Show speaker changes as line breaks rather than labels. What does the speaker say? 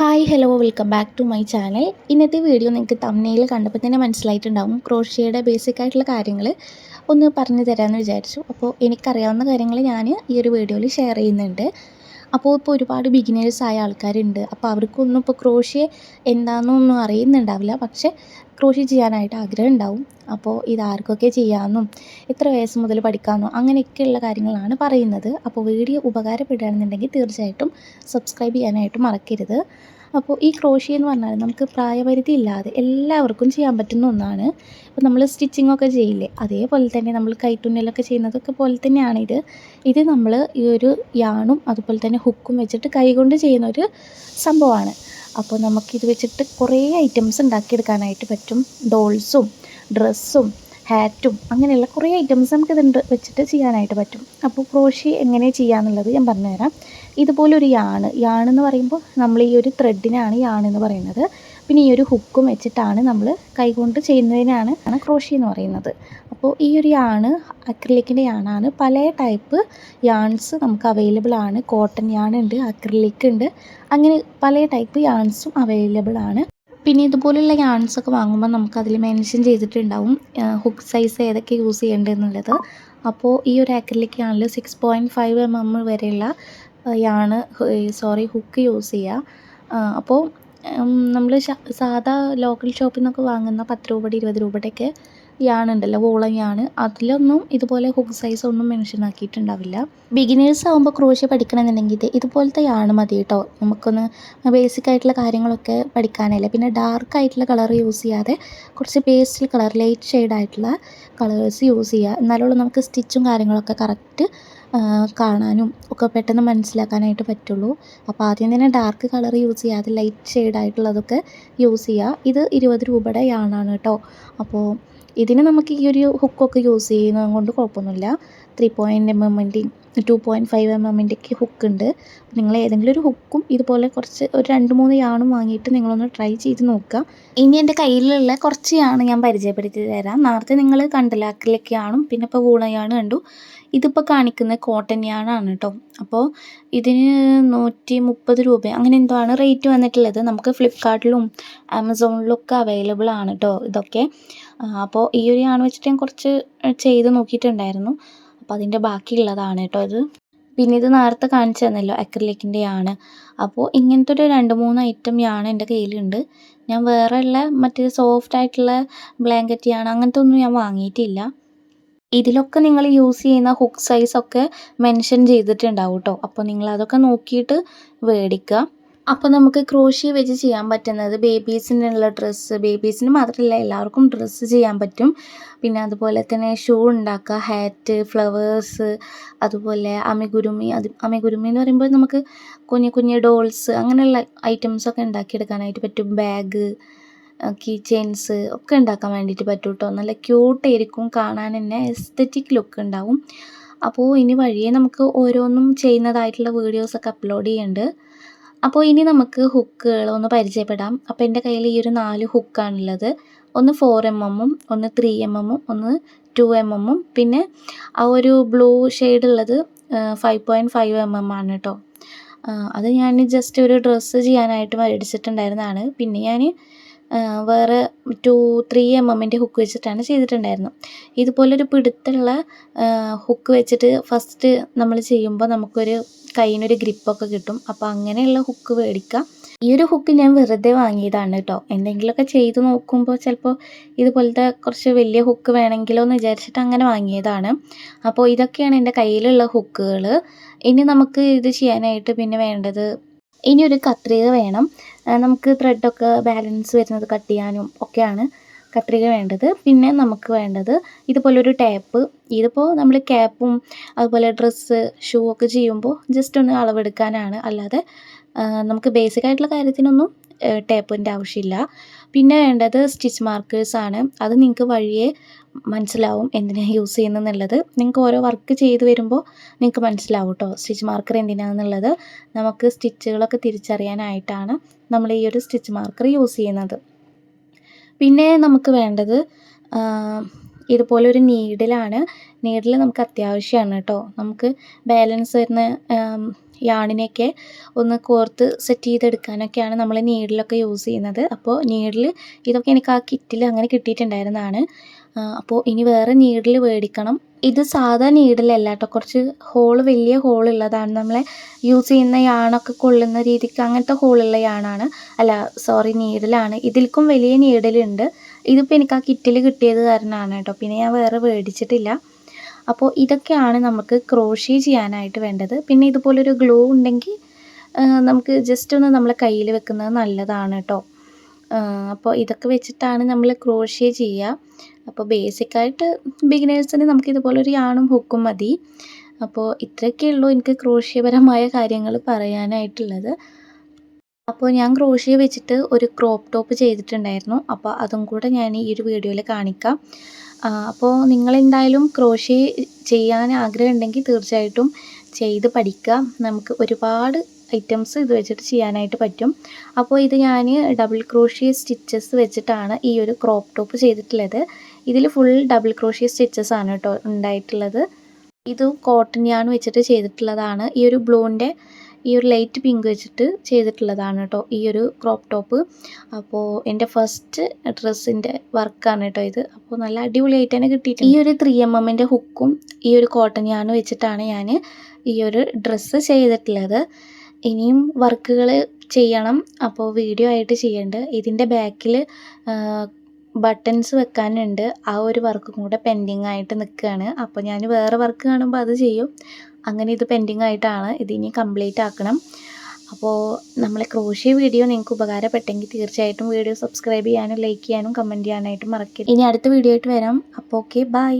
Hi hello welcome back to my channel ഇന്നത്തെ video നിങ്ങൾക്ക് തമ്മനയിൽ കണ്ടപ്പോൾ തന്നെ മനസ്സിലായിട്ടുണ്ടാവും. ക്രോഷ്യയുടെ ബേസിക് ആയിട്ടുള്ള കാര്യങ്ങൾ ഒന്ന് പറഞ്ഞു തരാമെന്ന് വിചാരിച്ചു. അപ്പോൾ എനിക്കറിയാവുന്ന കാര്യങ്ങൾ ഞാൻ ഈ ഒരു വീഡിയോയിൽ ഷെയർ ചെയ്യുന്നുണ്ട്. അപ്പോൾ ഇപ്പോൾ ഒരുപാട് ബിഗിനേഴ്സ് ആയ ആൾക്കാരുണ്ട്. അപ്പോൾ അവർക്കൊന്നും ഇപ്പോൾ ക്രോഷ്യ എന്താണെന്നൊന്നും അറിയുന്നുണ്ടാവില്ല. പക്ഷേ ക്രോഷ്യ ചെയ്യാനായിട്ട് ആഗ്രഹം ഉണ്ടാവും. അപ്പോൾ ഇതാർക്കൊക്കെ ചെയ്യാമെന്നും എത്ര വയസ്സ് മുതൽ പഠിക്കാമെന്നോ അങ്ങനെയൊക്കെയുള്ള കാര്യങ്ങളാണ് പറയുന്നത്. അപ്പോൾ വീഡിയോ ഉപകാരപ്പെടുകയാണെന്നുണ്ടെങ്കിൽ തീർച്ചയായിട്ടും സബ്സ്ക്രൈബ് ചെയ്യാനായിട്ട് മറക്കരുത്. അപ്പോൾ ഈ ക്രോഷ്യ എന്ന് പറഞ്ഞാൽ നമുക്ക് പ്രായപരിധി ഇല്ലാതെ എല്ലാവർക്കും ചെയ്യാൻ പറ്റുന്ന ഒന്നാണ്. അപ്പോൾ നമ്മൾ സ്റ്റിച്ചിങ് ഒക്കെ ചെയ്യില്ലേ? അതേപോലെ തന്നെ നമ്മൾ കൈത്തുന്നലൊക്കെ ചെയ്യുന്നതൊക്കെ പോലെ തന്നെയാണ് ഇത്. ഇത് നമ്മൾ ഈ ഒരു യാണും അതുപോലെ തന്നെ ഹുക്കും വെച്ചിട്ട് കൈകൊണ്ട് ചെയ്യുന്ന ഒരു സംഭവമാണ്. അപ്പോൾ നമുക്കിത് വെച്ചിട്ട് കുറേ ഐറ്റംസ് ഉണ്ടാക്കിയെടുക്കാനായിട്ട് പറ്റും. ഡോൾസും ഡ്രസ്സും ഹാറ്റും അങ്ങനെയുള്ള കുറേ ഐറ്റംസ് നമുക്ക് ഇതുണ്ട് വെച്ചിട്ട് ചെയ്യാനായിട്ട് പറ്റും. അപ്പോൾ ക്രോഷി എങ്ങനെ ചെയ്യാന്നുള്ളത് ഞാൻ പറഞ്ഞുതരാം. ഇതുപോലൊരു യാണ്. യാണെന്ന് പറയുമ്പോൾ നമ്മൾ ഈ ഒരു ത്രെഡിനാണ് യാണെന്ന് പറയുന്നത്. പിന്നെ ഈ ഒരു ഹുക്കും വെച്ചിട്ടാണ് നമ്മൾ കൈകൊണ്ട് ചെയ്യുന്നതിനാണ് ക്രോഷി എന്ന് പറയുന്നത്. അപ്പോൾ ഈ ഒരു യാണ് അക്രിലിക്കിന്റെ യാണാണ്. പല ടൈപ്പ് യാൺസ് നമുക്ക് അവൈലബിൾ ആണ്. കോട്ടൺ യാണ് ഉണ്ട് ഉണ്ട്. അങ്ങനെ പല ടൈപ്പ് യാൺസും അവൈലബിൾ ആണ്. പിന്നെ ഇതുപോലുള്ള യാൺസൊക്കെ വാങ്ങുമ്പോൾ നമുക്ക് നമുക്കതിൽ മെൻഷൻ ചെയ്തിട്ടുണ്ടാവും ഹുക്ക് സൈസ് ഏതൊക്കെ യൂസ് ചെയ്യേണ്ടതെന്നുള്ളത്. അപ്പോൾ ഈ ഒരു acrylic യാണിൽ six point five M M വരെയുള്ള യാണ് സോറി ഹുക്ക് യൂസ് ചെയ്യുക അപ്പോൾ നമ്മൾ സാധാ ലോക്കൽ ഷോപ്പിൽ നിന്നൊക്കെ വാങ്ങുന്ന പത്ത് രൂപയുടെ ഇരുപത് രൂപയുടെയൊക്കെ യാണുണ്ടല്ലോ വോളം യാണ് അതിലൊന്നും ഇതുപോലെ ഹുക്ക് സൈസ് ഒന്നും മെൻഷൻ ആക്കിയിട്ടുണ്ടാവില്ല. ബിഗിനേഴ്സ് ആകുമ്പോൾ ക്രോഷ്യ പഠിക്കണമെന്നുണ്ടെങ്കിൽ ഇതുപോലത്തെ യാണ് മതി കേട്ടോ നമുക്കൊന്ന് ബേസിക് ആയിട്ടുള്ള കാര്യങ്ങളൊക്കെ പഠിക്കാനല്ലേ. പിന്നെ ഡാർക്ക് ആയിട്ടുള്ള കളർ യൂസ് ചെയ്യാതെ കുറച്ച് പേസ്റ്റൽ കളർ ലൈറ്റ് ഷെയ്ഡ് ആയിട്ടുള്ള കളേഴ്സ് യൂസ് ചെയ്യുക. എന്നാലുള്ളൂ നമുക്ക് സ്റ്റിച്ചും കാര്യങ്ങളൊക്കെ കറക്റ്റ് കാണാനും ഒക്കെ പെട്ടെന്ന് മനസ്സിലാക്കാനായിട്ട് പറ്റുള്ളൂ. അപ്പോൾ ആദ്യം തന്നെ ഡാർക്ക് കളർ യൂസ് ചെയ്യാതെ ലൈറ്റ് ഷെയ്ഡ് ആയിട്ടുള്ളതൊക്കെ യൂസ് ചെയ്യുക. ഇത് ഇരുപത് രൂപയുടെ യാണാണ് കേട്ടോ അപ്പോൾ ഇതിന് നമുക്ക് ഈ ഒരു ഹുക്കൊക്കെ യൂസ് ചെയ്യുന്നത് കൊണ്ട് കുഴപ്പമൊന്നുമില്ല. ത്രീ പോയിന്റ് എം എമ്മിന്റെയും ടു പോയിന്റ് ഫൈവ് എം എമ്മിന്റെയൊക്കെ ഹുക്ക് ഉണ്ട്. നിങ്ങൾ ഏതെങ്കിലും ഒരു ഹുക്കും ഇതുപോലെ കുറച്ച് ഒരു രണ്ട് മൂന്ന് യാണും വാങ്ങിയിട്ട് നിങ്ങളൊന്ന് ട്രൈ ചെയ്ത് നോക്കുക. ഇനി എന്റെ കയ്യിലുള്ള കുറച്ച് യാണ് ഞാൻ പരിചയപ്പെടുത്തി തരാം. നേരത്തെ നിങ്ങൾ കണ്ടില്ല ആണും പിന്നെ ഇപ്പോൾ വൂള യാണ് കണ്ടു. ഇതിപ്പോൾ കാണിക്കുന്നത് കോട്ടൺ യാണാണ് കേട്ടോ അപ്പോൾ ഇതിന് നൂറ്റി മുപ്പത് രൂപ. അങ്ങനെ എന്തോ ആണ് റേറ്റ് വന്നിട്ടുള്ളത്? നമുക്ക് ഫ്ലിപ്കാർട്ടിലും ആമസോണിലും ഒക്കെ അവൈലബിൾ ആണ് കേട്ടോ ഇതൊക്കെ. അപ്പോൾ ഈ ഒരു യാണ് വെച്ചിട്ട് ഞാൻ കുറച്ച് ചെയ്ത് നോക്കിയിട്ടുണ്ടായിരുന്നു. അപ്പോൾ അതിന്റെ ബാക്കിയുള്ളതാണ് കേട്ടോ അത് പിന്നെ ഇത് നേരത്തെ കാണിച്ചു തന്നല്ലോ അക്രിലിക്കിന്റെ ആണ് അപ്പോൾ ഇങ്ങനത്തെ ഒരു രണ്ട് മൂന്ന് ഐറ്റം യാണ് എന്റെ കയ്യിലുണ്ട്. ഞാൻ വേറെ ഉള്ള മറ്റേ സോഫ്റ്റ് ആയിട്ടുള്ള ബ്ലാങ്കറ്റ് യാണ് അങ്ങനത്തെ ഒന്നും ഞാൻ വാങ്ങിയിട്ടില്ല. ഇതിലൊക്കെ നിങ്ങൾ യൂസ് ചെയ്യുന്ന ഹുക്ക് സൈസൊക്കെ മെൻഷൻ ചെയ്തിട്ടുണ്ടാവും കേട്ടോ. അപ്പോൾ നിങ്ങൾ അതൊക്കെ നോക്കിയിട്ട് മേടിക്കുക അപ്പോൾ നമുക്ക് ക്രോഷ്യ വെച്ച് ചെയ്യാൻ പറ്റുന്നത് ബേബീസിനുള്ള ഡ്രസ്സ് ബേബീസിന് മാത്രമല്ല എല്ലാവർക്കും ഡ്രസ്സ് ചെയ്യാൻ പറ്റും. പിന്നെ അതുപോലെ തന്നെ ഷൂ ഉണ്ടാക്കുക ഹാറ്റ് ഫ്ലവേഴ്സ് അതുപോലെ അമിഗുരുമി. അത് അമിഗുരുമി എന്ന് പറയുമ്പോൾ നമുക്ക് കുഞ്ഞു കുഞ്ഞു ഡോൾസ് അങ്ങനെയുള്ള ഐറ്റംസൊക്കെ ഉണ്ടാക്കിയെടുക്കാനായിട്ട് പറ്റും. ബാഗ് കീ ചെയിൻസ് ഒക്കെ ഉണ്ടാക്കാൻ വേണ്ടിയിട്ട് പറ്റും കേട്ടോ നല്ല ക്യൂട്ടായിരിക്കും കാണാൻ തന്നെ എസ്തറ്റിക് ലുക്ക് ഉണ്ടാവും. അപ്പോൾ ഇനി വഴിയെ നമുക്ക് ഓരോന്നും ചെയ്യുന്നതായിട്ടുള്ള വീഡിയോസൊക്കെ അപ്ലോഡ് ചെയ്യുന്നുണ്ട് അപ്പോൾ ഇനി നമുക്ക് ഹുക്കുകൾ ഒന്ന് പരിചയപ്പെടാം. അപ്പോൾ എന്റെ കയ്യിൽ ഈ ഒരു നാല് ഹുക്കാണുള്ളത് ഒന്ന് ഫോർ എം എമ്മും ഒന്ന് ത്രീ എം എമ്മും ഒന്ന് ടു എം എമ്മും പിന്നെ ആ ഒരു ബ്ലൂ ഷെയ്ഡ് ഉള്ളത് five point five M M ആണ് കേട്ടോ. അത് ഞാൻ ജസ്റ്റ് ഒരു ഡ്രസ്സ് ചെയ്യാനായിട്ട് മേടിച്ചിട്ടുണ്ടായിരുന്നതാണ്. പിന്നെ ഞാൻ വേറെ ടു ത്രീ എം എമ്മിന്റെ ഹുക്ക് വെച്ചിട്ടാണ് ചെയ്തിട്ടുണ്ടായിരുന്നത്. ഇതുപോലൊരു പിടുത്തുള്ള ഹുക്ക് വെച്ചിട്ട് ഫസ്റ്റ് നമ്മൾ ചെയ്യുമ്പോൾ നമുക്കൊരു കയ്യിനൊരു ഗ്രിപ്പൊക്കെ കിട്ടും. അപ്പോൾ അങ്ങനെയുള്ള ഹുക്ക് മേടിക്കാം. ഈ ഒരു ഹുക്ക് ഞാൻ വെറുതെ വാങ്ങിയതാണ് കേട്ടോ എന്തെങ്കിലുമൊക്കെ ചെയ്ത് നോക്കുമ്പോൾ ചിലപ്പോൾ ഇതുപോലത്തെ കുറച്ച് വലിയ ഹുക്ക് വേണമെങ്കിലോ എന്ന് വിചാരിച്ചിട്ട് അങ്ങനെ വാങ്ങിയതാണ്. അപ്പോൾ ഇതൊക്കെയാണ് എന്റെ കയ്യിലുള്ള ഹുക്കുകൾ ഇനി നമുക്ക് ഇത് ചെയ്യാനായിട്ട് പിന്നെ വേണ്ടത് ഇനി ഒരു കത്രിക വേണം. നമുക്ക് ത്രെഡൊക്കെ ബാലൻസ് വരുന്നത് കട്ട് ചെയ്യാനും ഒക്കെയാണ് കത്രിക വേണ്ടത്. പിന്നെ നമുക്ക് വേണ്ടത് ഇതുപോലൊരു ടാപ്പ് ഇതിപ്പോൾ നമ്മൾ ക്യാപ്പും അതുപോലെ ഡ്രസ്സ് ഷൂ ഒക്കെ ചെയ്യുമ്പോൾ ജസ്റ്റ് ഒന്ന് അളവെടുക്കാനാണ്. അല്ലാതെ നമുക്ക് ബേസിക് ആയിട്ടുള്ള കാര്യത്തിനൊന്നും ടേപ്പിന്റെ ആവശ്യമില്ല. പിന്നെ വേണ്ടത് സ്റ്റിച്ച് മാർക്കേഴ്സാണ് അത് നിങ്ങൾക്ക് വഴിയെ മനസ്സിലാവും എന്തിനാണ് യൂസ് ചെയ്യുന്നതെന്നുള്ളത്. നിങ്ങൾക്ക് ഓരോ വർക്ക് ചെയ്ത് വരുമ്പോൾ നിങ്ങൾക്ക് മനസ്സിലാവും കേട്ടോ സ്റ്റിച്ച് മാർക്കർ എന്തിനാണെന്നുള്ളത്. നമുക്ക് സ്റ്റിച്ചുകളൊക്കെ തിരിച്ചറിയാനായിട്ടാണ് നമ്മൾ ഈ ഒരു സ്റ്റിച്ച് മാർക്കർ യൂസ് ചെയ്യുന്നത്. പിന്നെ നമുക്ക് വേണ്ടത് ഇതുപോലെ ഒരു നീഡിലാണ്. നീഡിൽ നമുക്ക് അത്യാവശ്യമാണ് കേട്ടോ. നമുക്ക് ബാലൻസ് വരുന്ന യാണിനെയൊക്കെ ഒന്ന് കോർത്ത് സെറ്റ് ചെയ്തെടുക്കാനൊക്കെയാണ് നമ്മൾ നീഡിലൊക്കെ യൂസ് ചെയ്യുന്നത്. അപ്പോൾ നീഡിൽ ഇതൊക്കെ എനിക്ക് ആ കിറ്റിൽ അങ്ങനെ കിട്ടിയിട്ടുണ്ടായിരുന്നതാണ്. അപ്പോൾ ഇനി വേറെ നീഡിൽ മേടിക്കണം ഇത് സാധാ നീഡിലല്ല കേട്ടോ കുറച്ച് ഹോൾ വലിയ ഹോളുള്ളതാണ് നമ്മളെ യൂസ് ചെയ്യുന്ന യാണൊക്കെ കൊള്ളുന്ന രീതിക്ക് അങ്ങനത്തെ ഹോളുള്ള യാണാണ് അല്ല സോറി നീഡിലാണ് ഇതിൽക്കും വലിയ നീഡിലുണ്ട് ഇതിപ്പോൾ എനിക്ക് ആ കിറ്റിൽ കിട്ടിയത് കാരണമാണ് കേട്ടോ പിന്നെ ഞാൻ വേറെ മേടിച്ചിട്ടില്ല അപ്പോൾ ഇതൊക്കെയാണ് നമുക്ക് ക്രോഷ്യ ചെയ്യാനായിട്ട് വേണ്ടത്. പിന്നെ ഇതുപോലൊരു ഗ്ലൂ ഉണ്ടെങ്കിൽ നമുക്ക് ജസ്റ്റ് ഒന്ന് നമ്മളെ കയ്യിൽ വെക്കുന്നത് നല്ലതാണ് കേട്ടോ അപ്പോൾ ഇതൊക്കെ വെച്ചിട്ടാണ് നമ്മൾ ക്രോഷ്യ ചെയ്യുക അപ്പോൾ ബേസിക്കായിട്ട് ബിഗിനേഴ്സിന് നമുക്ക് ഇതുപോലൊരു യാണും ഹുക്കും മതി. അപ്പോൾ ഇത്രയൊക്കെ ഉള്ളൂ എനിക്ക് ക്രോഷ്യപരമായ കാര്യങ്ങൾ പറയാനായിട്ടുള്ളത്. അപ്പോൾ ഞാൻ ക്രോഷ്യ വെച്ചിട്ട് ഒരു ക്രോപ്പ് ടോപ്പ് ചെയ്തിട്ടുണ്ടായിരുന്നു. അപ്പോൾ അതും കൂടെ ഞാൻ ഈ ഒരു വീഡിയോയിൽ കാണിക്കാം. അപ്പോൾ നിങ്ങളെന്തായാലും ക്രോഷ്യ ചെയ്യാൻ ആഗ്രഹം ഉണ്ടെങ്കിൽ തീർച്ചയായിട്ടും ചെയ്ത് പഠിക്കുക. നമുക്ക് ഒരുപാട് ഐറ്റംസ് ഇത് വെച്ചിട്ട് ചെയ്യാനായിട്ട് പറ്റും. അപ്പോൾ ഇത് ഞാൻ ഡബിൾ ക്രോഷ്യ സ്റ്റിച്ചസ് വെച്ചിട്ടാണ് ഈ ഒരു ക്രോപ്പ് ടോപ്പ് ചെയ്തിട്ടുള്ളത്. ഇതിൽ ഫുൾ ഡബിൾ ക്രോഷ്യ സ്റ്റിച്ചസ് ആണ് കേട്ടോ ഉണ്ടായിട്ടുള്ളത്. ഇത് കോട്ടൺ ഞാൻ വെച്ചിട്ട് ചെയ്തിട്ടുള്ളതാണ്. ഈ ഒരു ബ്ലൂവിന്റെ ഈ ഒരു ലൈറ്റ് പിങ്ക് വെച്ചിട്ട് ചെയ്തിട്ടുള്ളതാണ് കേട്ടോ ഈ ഒരു ക്രോപ്പ് ടോപ്പ് അപ്പോൾ എന്റെ ഫസ്റ്റ് ഡ്രസ്സിന്റെ വർക്കാണ് കേട്ടോ ഇത്. അപ്പോൾ നല്ല അടിപൊളിയായിട്ട് തന്നെ കിട്ടിയിട്ടുണ്ട്. ഈ ഒരു ത്രീ എം എമ്മിന്റെ ഹുക്കും ഈ ഒരു കോട്ടൺ ഞാൻ വെച്ചിട്ടാണ് ഞാൻ ഈ ഒരു ഡ്രസ്സ് ചെയ്തിട്ടുള്ളത്. ഇനിയും വർക്കുകൾ ചെയ്യണം. അപ്പോൾ വീഡിയോ ആയിട്ട് ചെയ്യേണ്ടത് ഇതിന്റെ ബാക്കിൽ ബട്ടൺസ് വെക്കാനുണ്ട്. ആ ഒരു വർക്കും കൂടെ പെൻഡിങ് ആയിട്ട് നിൽക്കുകയാണ് അപ്പോൾ ഞാൻ വേറെ വർക്ക് കാണുമ്പോൾ അത് ചെയ്യും. അങ്ങനെ ഇത് പെൻഡിങ് ആയിട്ടാണ്. ഇതിനി കംപ്ലീറ്റ് ആക്കണം. അപ്പോൾ നമ്മളെ ക്രോഷ്യ വീഡിയോ നിങ്ങൾക്ക് ഉപകാരപ്പെട്ടെങ്കിൽ തീർച്ചയായിട്ടും വീഡിയോ സബ്സ്ക്രൈബ് ചെയ്യാനും ലൈക്ക് ചെയ്യാനും കമന്റ് ചെയ്യാനായിട്ടും മറക്കരുത്. ഇനി അടുത്ത വീഡിയോ ആയിട്ട് വരാം. അപ്പോൾ ഓക്കെ ബൈ